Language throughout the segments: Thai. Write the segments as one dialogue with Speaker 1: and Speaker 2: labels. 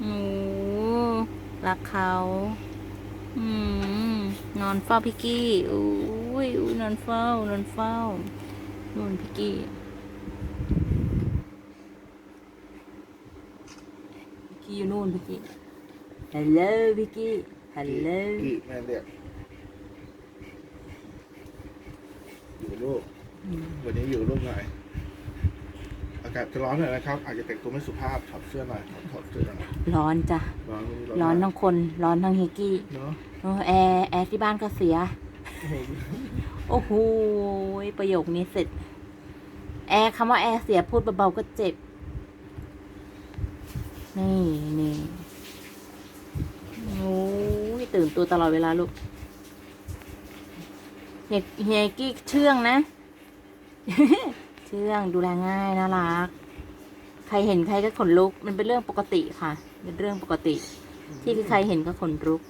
Speaker 1: โอ้รักเขาอืมนอนเฝ้าพี่กี้อุ้ยอุ้ยนอนเฝ้านอนเฝ้านู่นพี่กี้พี่กี้อยู่นู่นพี่กี้ฮัลโหลพี่กี้ฮัลโหล
Speaker 2: พี่แม่เรียกอยู่กับลูกวันนี้อยู่กับลูกหน่ อยอากาศจะร้อนหน่อยนะครับ อาจจะแต่งตัวไม่สุภาพถอดเสื้อหน่อยถอดถอดเสื้อหน่อย
Speaker 1: ร้อนจ้ะ
Speaker 2: ร้อนวันนี้
Speaker 1: ร้อนทั้งคน ร้อนทั้งเฮกกี้
Speaker 2: เนาะ
Speaker 1: โอ้แอร์แอร์ที่บ้านก็เสีย
Speaker 2: โอ้โห
Speaker 1: โอ้โหประโยคนี้เสร็จ แอร์คำว่าแอร์เสียพูดเบาๆก็เจ็บ นี่นี่โอ้ยตื่นตัวตลอดเวลาลูกเฮียเฮียกี้เชื่องนะ เชื่องดูแลง่ายน่ารัก ใครเห็นใครก็ขนลุก มันเป็นเรื่องปกติค่ะ เป็นเรื่องปกติ ที่ใครเห็นก็ขนลุก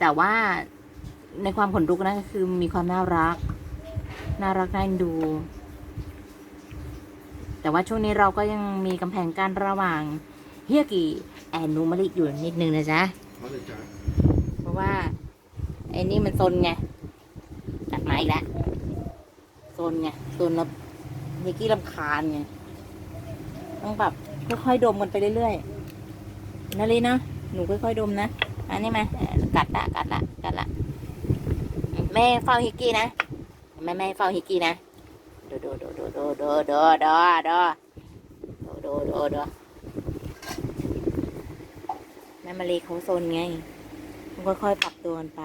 Speaker 1: แต่ว่าในความขนลุกนะก็คือมีความน่ารัก น่ารักน่าเอ็นดู แต่ว่าช่วงนี้เราก็ยังมีกำแพงกั้นระหว่างเฮียกีแอนนูมาริอยู่นิดนึงนะจ๊ะ
Speaker 2: เขาเลยจ้า
Speaker 1: เพราะว่าไอ้นี่มันซนไงตัดไม้อีกแล้วซ นไงซนแล้วเฮียกี้ลำคาญไงต้องแบบค่อยๆดมกันไปเรื่อยๆนาลีนะหนูค่อยๆดมนะอันนี้มาเอ่อกัดละกัดละกัดละแม่เฝ้าฮิกกี้นะแม่แม่เฝ้าฮิกกี้นะดูดูดูดูดูดูดูดูดูดูดูดูดูแม่มารีเขาโซนไงค่อยๆปรับตัวกันไป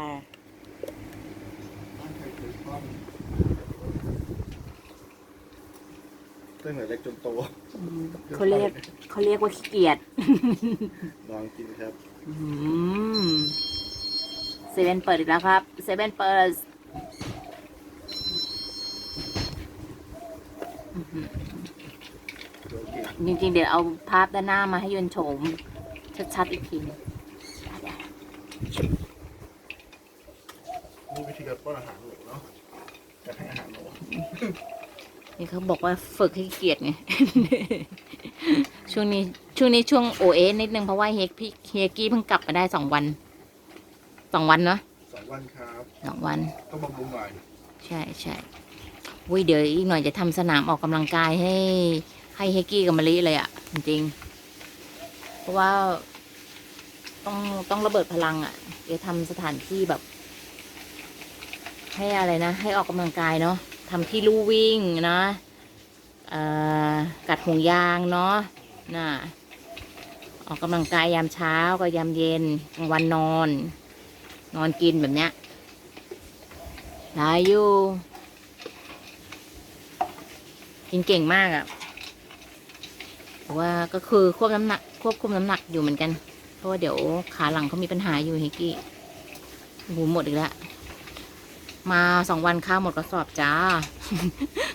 Speaker 2: ตั้งแต่เล็กจนโต
Speaker 1: อืมเขาเรียกเขาเรียกว่าขี้เกียจ
Speaker 2: ลองกินครับ
Speaker 1: เซเว่นเปิดอีกแล้วครับเซเว่นเปิด
Speaker 2: เดี๋ยวกิน
Speaker 1: จริงๆ เดี๋ยวเอาภาพด้านหน้ามาให้ยนต์โฉมชัดๆอีกทีหนึ่ง
Speaker 2: นี่วิธีการป้อนอาหารหนูเนาะการให้อาหารหนู
Speaker 1: นี่เขาบอกว่าฝึกให้ขี้เกียจไง ช่วงนี้ช่วงนี้ช่วงโอเอนิดนึงเพราะว่าเฮกพี่เฮยกี้เพิ่งกลับมาได้สองวัน สองวันเนาะ
Speaker 2: สองวันครับ
Speaker 1: สองวัน
Speaker 2: ต้องบำรุงหน่อย
Speaker 1: ใช่ใช่วิเดี๋ยวอีกหน่อยจะทำสนามออกกำลังกายให้ ให้เฮกกี้กับมะลิเลยอะ่ะ จริงๆ เพราะว่าต้องต้องระเบิดพลังอะ่ะ เดี๋ยวทำสถานที่แบบ ให้อะไรนะ ให้ออกกำลังกายเนาะ ทำที่ลู่วิ่งนะเอ่อกัดหงยางเนาะน่ะออกกำลังกายยามเช้ากับยามเย็นกลางวันนอน นอนกินแบบเนี้ยได้อยู่กินเก่งมากอะ่ะแต่ว่าก็คือควบน้ำหนัก ควบคุมน้ำหนักอยู่เหมือนกัน เพราะว่าเดี๋ยวขาหลังเขามีปัญหาอยู่เฮกี้หูหมดอีกแล้ว มาสองวันข้าวหมดกระสอบจ้า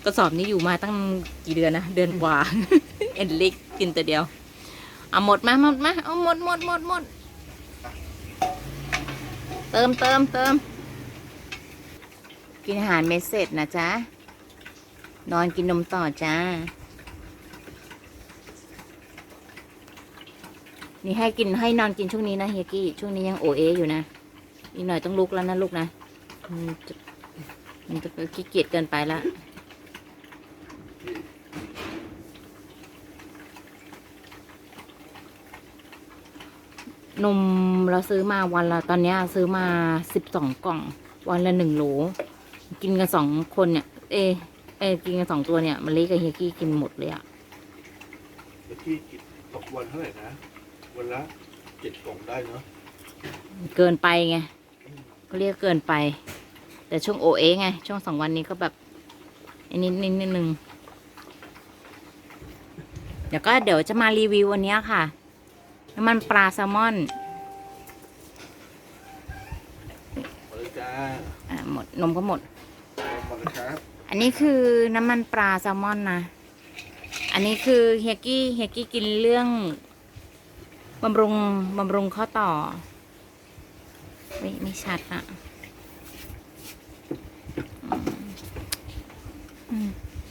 Speaker 1: กระสอบนี้อยู่มาตั้งกี่เดือนนะเดือนกว่า เอ็นเล็กกินแต่เดียวเอาหมดมาหมดมาเอาหมดหมดหมดหมดเติมเติมเติมกินอาหารเม็ดเสร็จนะจ๊ะนอนกินนมต่อจ้า นี่ให้กินให้นอนกินช่วงนี้นะเฮียกี้ช่วงนี้ยังโอเออยู่นะ อีกหน่อยต้องลุกแล้วนะลูกนะ มันจะมันจะขี้เกียจเกินไปละนมเราซื้อมาวันละตอนเนี้ยซื้อมาสิบสองกล่อง วันละหนึ่งโหล กินกันสองคนเนี่ย เอ เอกินกันสองตัวเนี่ยมันเล็กกับเฮียกี้กินหมดเลยอะ
Speaker 2: เดี๋ยวพี่กินตกวันเท่าไหร่นะ วันละเจ็ดกล่องได้เนาะ
Speaker 1: เกินไปไง เขาเรียกเกินไป แต่ช่วงโอเอไง ช่วงสองวันนี้ก็แบบอันนิดนิดนิดนึงเดี๋ยวก็เดี๋ยวจะมารีวิววันเนี้ยค่ะ น้ำมันปลาแซลมอน
Speaker 2: หมดเลยจ้า
Speaker 1: อ่าหมดนมก็หมด
Speaker 2: หมดเลยครับ
Speaker 1: อันนี้คือน้ำมันปลาแซลมอนนะ อันนี้คือเฮียกี้เฮียกี้กินเรื่องบำรุงบำรุงข้อต่อ ไม่ไม่ชัดอะ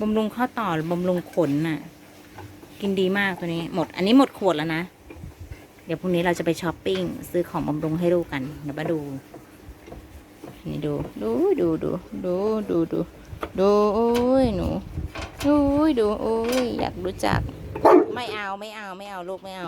Speaker 1: บำรุงข้อต่อหรือบำรุงขนน่ะ กินดีมากตัวนี้ หมด อันนี้หมดขวดแล้วนะ เดี๋ยวพรุ่งนี้เราจะไปช้อปปิ้ง ซื้อของบำรุงให้ลูกกัน เดี๋ยวมาดู นี่ดู ดูดูดูดูดูดูดูโอ้ยหนูดูดูโอ้ยอยากรู้จัก ไม่เอาไม่เอาไม่เอาลูกไม่เอา